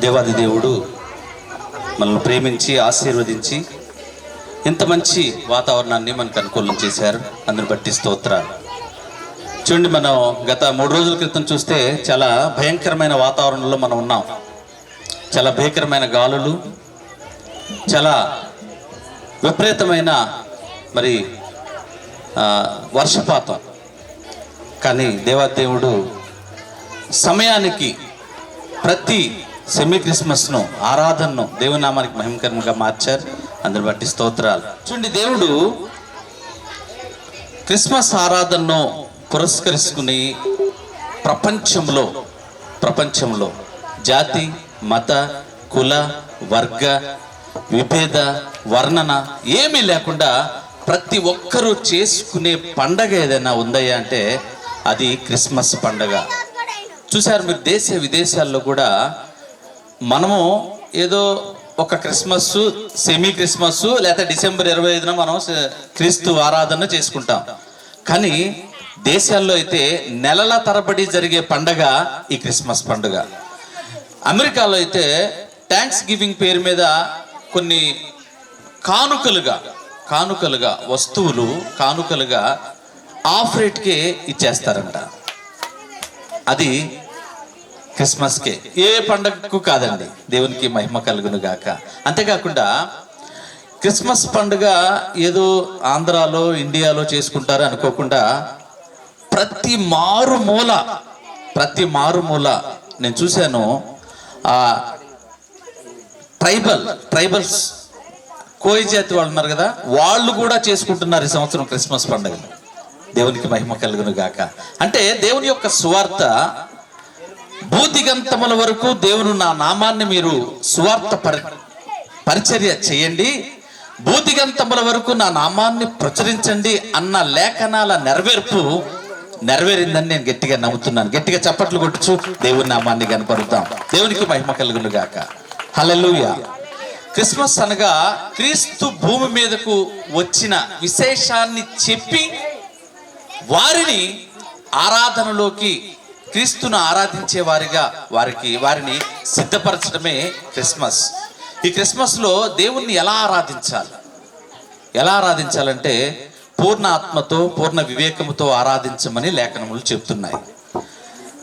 దేవాది దేవుడు మనల్ని ప్రేమించి ఆశీర్వదించి ఇంత మంచి వాతావరణాన్ని మనకు అనుకూలం చేశారు. అందుని బట్టి స్తోత్రాలు. చూడండి మనం గత మూడు రోజుల క్రితం చూస్తే చాలా భయంకరమైన వాతావరణంలో మనం ఉన్నాం. చాలా భయంకరమైన గాలులు చాలా విపరీతమైన మరి వర్షపాతం. కానీ దేవాదేవుడు సమయానికి ప్రతి సెమీ క్రిస్మస్ను ఆరాధనను దేవుని నామానికి మహిమకరంగా మార్చారు. అందరి బట్టి స్తోత్రాలు. చూడండి దేవుడు క్రిస్మస్ ఆరాధనను పురస్కరించుకుని ప్రపంచంలో ప్రపంచంలో జాతి మత కుల వర్గ విభేద వర్ణన ఏమీ లేకుండా ప్రతి ఒక్కరూ చేసుకునే పండగ ఏదైనా ఉందయ్యా అంటే అది క్రిస్మస్ పండగ. చూసారు మీరు దేశ విదేశాల్లో కూడా మనము ఏదో ఒక క్రిస్మస్ సెమీ క్రిస్మస్ లేదా డిసెంబర్ ఇరవై ఐదున మనం క్రీస్తు ఆరాధన చేసుకుంటాం. కానీ దేశాల్లో అయితే నెలల తరబడి జరిగే పండగ ఈ క్రిస్మస్ పండుగ. అమెరికాలో అయితే థ్యాంక్స్ గివింగ్ పేరు మీద కొన్ని కానుకలుగా కానుకలుగా వస్తువులు కానుకలుగా ఆఫ్ రేట్కే ఇచ్చేస్తారంట. అది క్రిస్మస్కే. ఏ పండగకు కాదండి దేవునికి మహిమ కలుగును గాక అంతేకాకుండా క్రిస్మస్ పండుగ ఏదో ఆంధ్రాలో ఇండియాలో చేసుకుంటారు అనుకోకుండా ప్రతి మారుమూల ప్రతి మారుమూల నేను చూశాను ఆ ట్రైబల్ ట్రైబల్స్ కోయి జాతి వాళ్ళు ఉన్నారు కదా వాళ్ళు కూడా చేసుకుంటున్నారు ఈ సంవత్సరం క్రిస్మస్ పండుగ దేవునికి మహిమ కలుగును గాక అంటే దేవుని యొక్క సువార్త దిగంతముల వరకు దేవుని నా నామాన్ని మీరు సువార్త పరి పరిచర్య చేయండి. భూదిగంతముల వరకు నా నామాన్ని ప్రచురించండి అన్న లేఖనాల నెరవేర్పు నెరవేరిందని నేను గట్టిగా నమ్ముతున్నాను. గట్టిగా చప్పట్లు కొట్టుచు దేవుని నామాన్ని కనపరుద్దాం దేవునికి మహిమ కలుగును గాక క్రిస్మస్ అనగా క్రీస్తు భూమి మీదకు వచ్చిన విశేషాన్ని చెప్పి వారిని ఆరాధనలోకి క్రీస్తును ఆరాధించే వారిగా వారికి వారిని సిద్ధపరచడమే క్రిస్మస్. ఈ క్రిస్మస్లో దేవుణ్ణి ఎలా ఆరాధించాలి? ఎలా ఆరాధించాలంటే పూర్ణ ఆత్మతో పూర్ణ వివేకముతో ఆరాధించమని లేఖనములు చెప్తున్నాయి.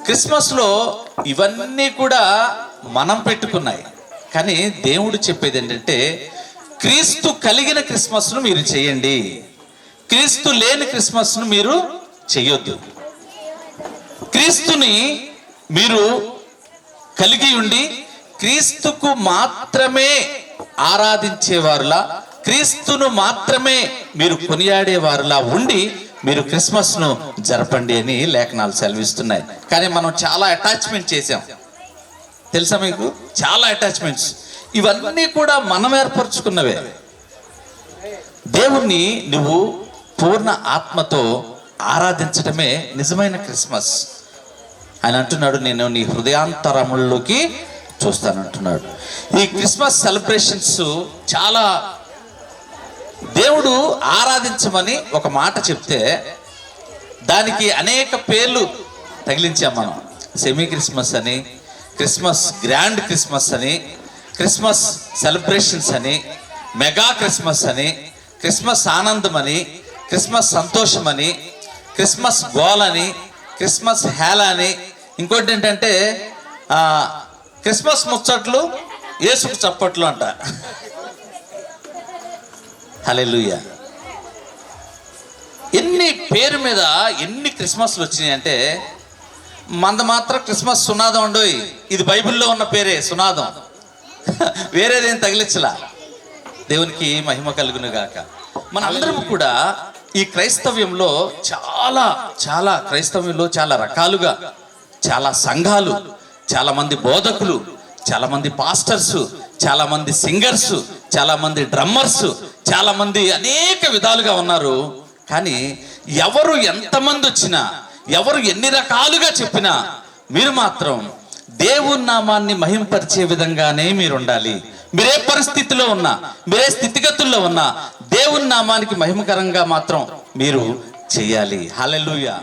క్రిస్మస్లో ఇవన్నీ కూడా మనం పెట్టుకున్నాయి. కానీ దేవుడు చెప్పేది ఏంటంటే క్రీస్తు కలిగిన క్రిస్మస్ను మీరు చేయండి. క్రీస్తు లేని క్రిస్మస్ను మీరు చేయొద్దు. క్రీస్తుని మీరు కలిగి ఉండి క్రీస్తుకు మాత్రమే ఆరాధించేవారులా క్రీస్తును మాత్రమే మీరు కొనియాడేవారులా ఉండి మీరు క్రిస్మస్ను జరపండి అని లేఖనాలు సెలవిస్తున్నాయి. కానీ మనం చాలా అటాచ్మెంట్ చేసాం తెలుసా మీకు? చాలా అటాచ్మెంట్స్. ఇవన్నీ కూడా మనం ఏర్పరచుకున్నవే. దేవుణ్ణి నువ్వు పూర్ణ ఆత్మతో ఆరాధించడమే నిజమైన క్రిస్మస్. ఆయన అంటున్నాడు నేను నీ హృదయాంతరముల్లోకి చూస్తానంటున్నాడు. ఈ క్రిస్మస్ సెలబ్రేషన్స్ చాలా దేవుడు ఆరాధించమని ఒక మాట చెప్తే దానికి అనేక పేర్లు తగిలించాం మనం. సెమీ క్రిస్మస్ అని క్రిస్మస్ గ్రాండ్ క్రిస్మస్ అని క్రిస్మస్ సెలబ్రేషన్స్ అని మెగా క్రిస్మస్ అని క్రిస్మస్ ఆనందం అని క్రిస్మస్ సంతోషం అని క్రిస్మస్ గోల్ అని క్రిస్మస్ హేళ అని. ఇంకోటి ఏంటంటే క్రిస్మస్ ముచ్చట్లు ఏసుకు చప్పట్లు అంట. హలెలుయ ఎన్ని పేరు మీద ఎన్ని క్రిస్మస్లు వచ్చినాయి అంటే మంద మాత్రం క్రిస్మస్ సునాదం ఉండోయ్ ఇది బైబిల్లో ఉన్న పేరే సునాదం. వేరేదేం తగిలించలా దేవునికి మహిమ కలుగును గాక మనందరం కూడా ఈ క్రైస్తవ్యంలో చాలా చాలా క్రైస్తవ్యంలో చాలా రకాలుగా చాలా సంఘాలు చాలామంది బోధకులు చాలామంది పాస్టర్స్ చాలామంది సింగర్స్ చాలామంది డ్రమ్మర్స్ చాలామంది అనేక విధాలుగా ఉన్నారు. కానీ ఎవరు ఎంతమంది వచ్చినా ఎవరు ఎన్ని రకాలుగా చెప్పినా మీరు మాత్రం దేవుని నామాన్ని మహింపరిచే విధంగానే మీరు ఉండాలి మీరే పరిస్థితిలో ఉన్నా మీరే స్థితిగతుల్లో ఉన్నా దేవుని నామానికి మహిమకరంగా మాత్రం మీరు చేయాలి. హల్లెలూయా.